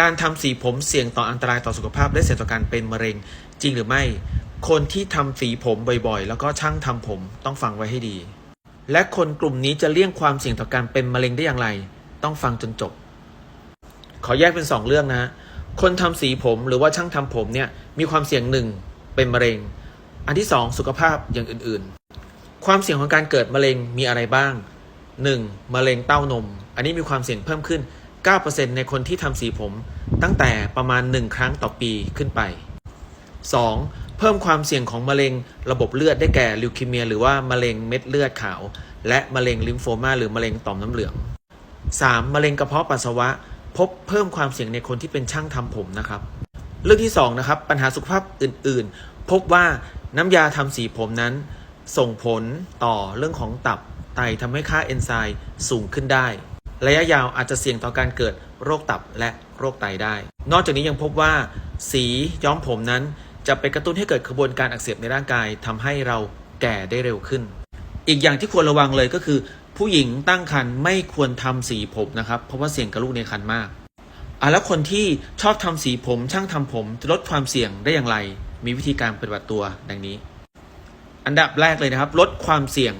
การทำสีผมเสี่ยงต่ออันตรายต่อสุขภาพและเสี่ยงต่อการเป็นมะเร็ง จริงหรือไม่ คนที่ทำสีผมบ่อยๆ แล้วก็ช่างทำผมต้องฟังไว้ให้ดี และคนกลุ่มนี้จะเลี่ยงความเสี่ยงต่อการเป็นมะเร็งได้อย่างไร ต้องฟังจนจบ ขอแยกเป็นสองเรื่องนะฮะคนทำสีผมหรือว่าช่างทำผมเนี่ยมีความเสี่ยงหนึ่งเป็นมะเร็ง อันที่สองสุขภาพอย่างอื่นๆ ความเสี่ยงของการเกิดมะเร็งมีอะไรบ้าง 1. มะเร็งเต้านม อันนี้มีความเสี่ยงเพิ่มขึ้น 9%ในคนที่ทำสีผมตั้งแต่ประมาณ 1 ครั้งต่อปีขึ้นไป 2. เพิ่มความเสี่ยงของมะเร็งระบบเลือดได้แก่ลิวคีเมีย หรือว่ามะเร็งเม็ดเลือดขาว และมะเร็งลิมโฟมาหรือมะเร็งต่อมน้ำเหลือง 3. มะเร็งกระเพาะปัสสาวะ พบเพิ่มความเสี่ยงในคนที่เป็นช่างทำผมนะครับ เรื่องที่2นะครับปัญหาสุขภาพอื่น ๆ พบว่าน้ำยาทำสีผมนั้น ส่งผลต่อเรื่องของตับไตทำให้ค่าเอนไซม์สูงขึ้นได้ ระยะยาวอาจจะเสี่ยงต่อการเกิดโรคตับและโรคไตได้ นอกจากนี้ยังพบว่า สีย้อมผมนั้น จะไปกระตุ้นให้เกิดกระบวนการอักเสบในร่างกายทำให้เราแก่ได้เร็วขึ้น อีกอย่างที่ควรระวังเลยก็คือ ผู้หญิงตั้งครรภ์ไม่ควรทำสีผมนะครับเพราะว่าเสี่ยงกับลูกในครรภ์มากอะแล้วคนที่ชอบทำสีผมช่างทำผมจะลดความเสี่ยงได้อย่างไร มีวิธีการปฏิบัติตัวดังนี้ อันดับแรกเลยนะครับ ลดความเสี่ยง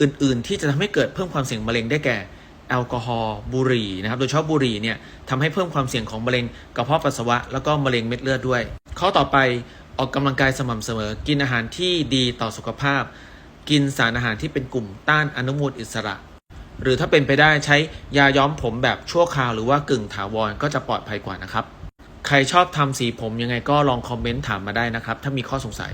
อื่น ๆ ที่จะทำให้เกิดเพิ่มความเสี่ยงมะเร็งได้แก่ แอลกอฮอล์บุหรี่นะครับ โดยเฉพาะบุหรี่เนี่ยทำให้เพิ่มความเสี่ยงของมะเร็งกระเพาะปัสสาวะแล้วก็มะเร็งเม็ดเลือดด้วย ข้อต่อไปออกกำลังกายสม่ำเสมอ กินอาหารที่ดีต่อสุขภาพ กินสารอาหารที่เป็นกลุ่มต้านอนุมูลอิสระ หรือถ้าเป็นไปได้ใช้ยาย้อมผมแบบชั่วคราวหรือว่ากึ่งถาวรก็จะปลอดภัยกว่านะครับ ใครชอบทำสีผมยังไงก็ลองคอมเมนต์ถามมาได้นะครับ ถ้ามีข้อสงสัย